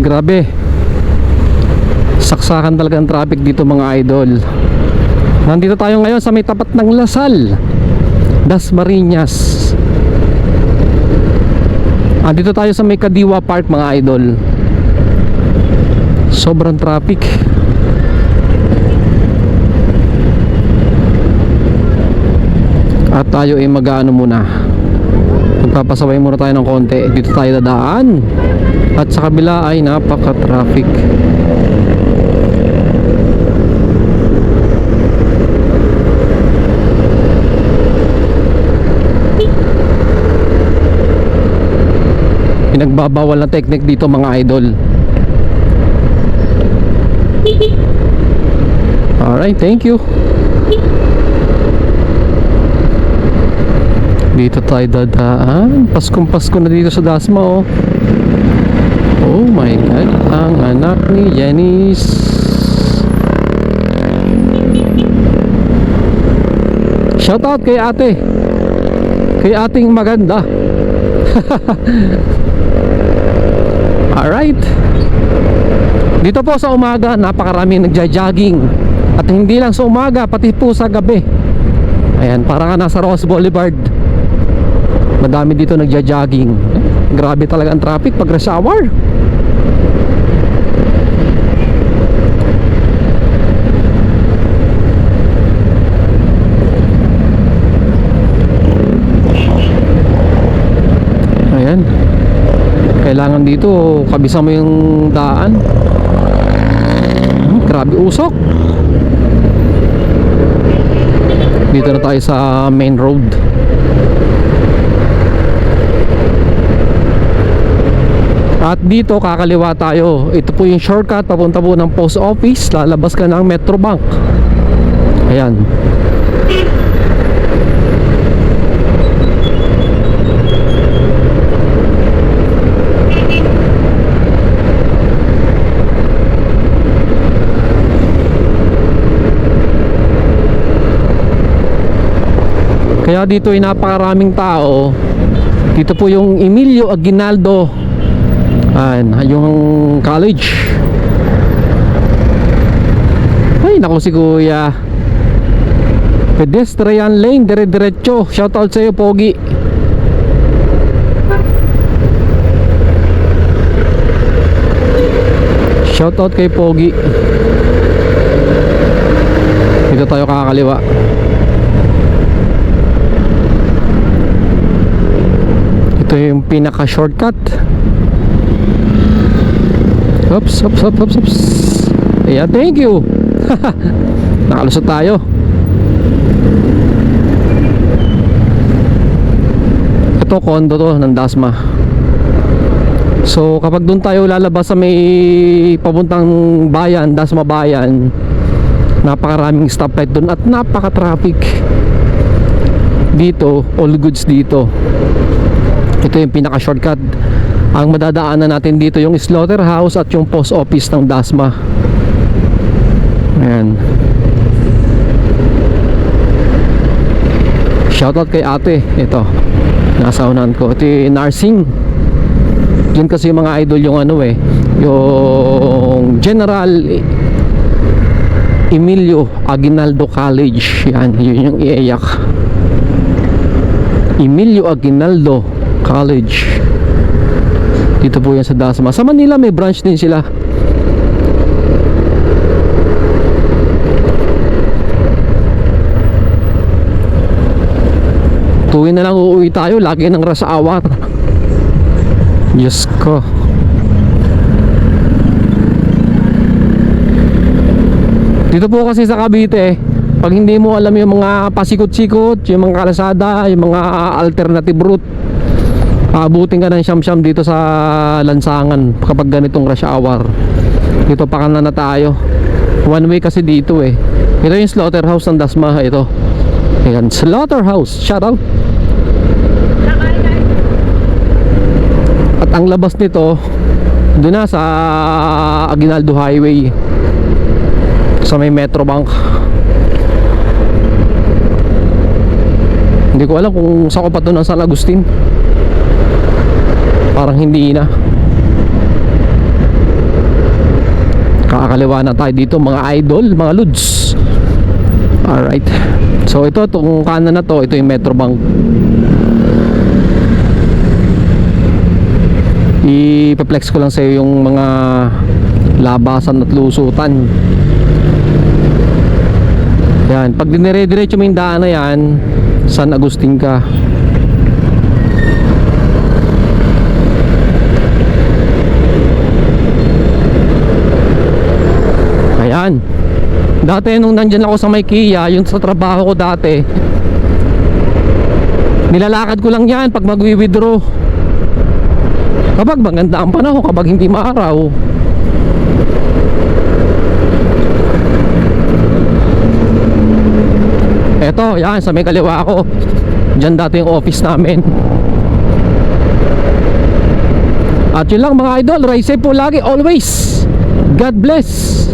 grabe. Saksakan talaga ang traffic dito mga idol. Nandito tayo ngayon sa may tapat ng Lasal. Das Marinas. Andito tayo sa may Kadiwa Park mga idol. Sobrang traffic. At tayo ay mag-ano muna. Magpapasaway muna tayo ng konti. Dito tayo dadaan. At sa kabila ay napaka-traffic. Pinagbabawal na technique dito mga idol. Alright, thank you. Dito tayo dadaan. Paskong Pasko na dito sa Dasma oh. Oh my God. Ang anak ni Janice. Shout out kay ate. Kay ating maganda. Alright. Dito po sa umaga, napakarami nagja-jogging. At hindi lang sa umaga, pati po sa gabi. Ayan, parang ka nasa Ross Boulevard. Madami dito nagja-jogging. Grabe talaga ang traffic pag rush hour. Ayan. Kailangan dito kabisa mo yung daan. Hmm, grabe usok. Dito na tayo sa main road. At dito kakaliwa tayo. Ito po yung shortcut papunta po ng post office. Lalabas ka ng Metrobank. Ayan. Kaya dito ay napakaraming tao. Dito po yung Emilio Aguinaldo. Ayan, yung college. Ay, naku si Kuya. Pedestrian lane, dire-diretso. Shoutout sa iyo, Pogi. Shoutout kay Pogi. Dito tayo kakaliwa. Ito yung pinaka shortcut. Oops, oops, oops, oops, oops. Yeah, thank you. Nakalusot tayo. Ito kondo to ng Dasma. So kapag doon tayo lalabas sa may papuntang bayan, Dasma Bayan, napakaraming stoplight doon at napaka-traffic. Dito, all goods dito. Ito yung pinaka shortcut. Ang madadaanan natin dito yung slaughterhouse at yung post office ng Dasma. Ayan. Shoutout kay ate. Ito. Nasa unahan ko. Ito yung nursing. Yun kasi yung mga idol yung ano eh. Yung General Emilio Aguinaldo College. Yan. Yun yung iiyak. Emilio Aguinaldo College. Dito po yan sa Dasma. Sa Manila may branch din sila. Tuwin na lang uuwi tayo. Lagi ng hour. Diyos ko. Dito po kasi sa Cavite, pag hindi mo alam yung mga pasikot-sikot, yung mga kalasada, yung mga alternative route, Aabutin ka ng siyam-siyam dito sa lansangan kapag ganitong rush hour. Dito pa na tayo. One way kasi dito eh. Ito yung slaughterhouse ng Dasma ito. Ayan, slaughterhouse. Shout out. At ang labas nito, doon na sa Aguinaldo Highway. Sa may Metrobank. Hindi ko alam kung saan ko pa doon ang San Agustin parang hindi na Kakakaliwa na tayo dito mga idol, mga lods. Alright. So ito, itong kanan na to, ito yung Metrobank. I-flex ko lang sa iyo yung mga labasan at lusutan. Yan, pag dinire-diretso mo yung daan na yan, San Agustin ka. Ayan. Dati nung nandyan ako sa may Kia, yung sa trabaho ko dati, nilalakad ko lang yan pag magwi-withdraw. Kapag maganda ang panahon, kapag hindi maaraw. Eto, yan, sa may kaliwa ko. Diyan dati yung office namin. At yun lang mga idol, ride safe po lagi, always. God bless.